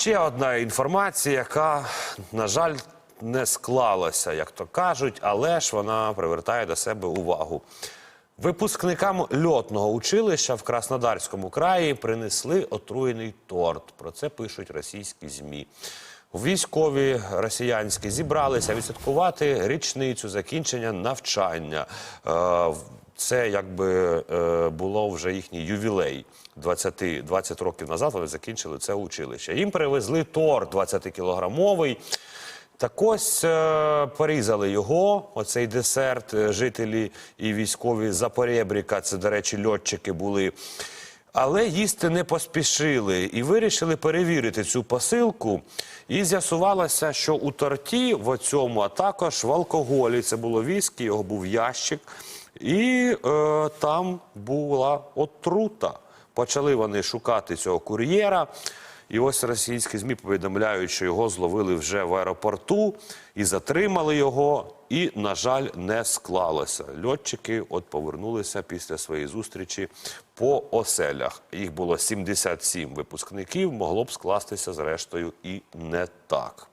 Ще одна інформація, яка, на жаль, не склалася, як то кажуть, але ж вона привертає до себе увагу. Випускникам льотного училища в Краснодарському краї принесли отруєний торт. Про це пишуть російські змі. Військові росіянські зібралися відсвяткувати річницю закінчення навчання. Це якби е, було вже їхній ювілей. 20, 20 років назад вони закінчили це училище. Їм привезли торт 20-кілограмовий. Так ось е, порізали його, оцей десерт, е, жителі і військові Запорєбріка, це, до речі, льотчики були. Але їсти не поспішили і вирішили перевірити цю посилку. І з'ясувалося, що у торті в оцьому, а також в алкоголі, це було віскі, його був ящик, і е, там була отрута. Почали вони шукати цього кур'єра. І ось російські ЗМІ повідомляють, що його зловили вже в аеропорту і затримали його. І, на жаль, не склалося. Льотчики от повернулися після своєї зустрічі по оселях. Їх було 77 випускників, могло б скластися зрештою і не так.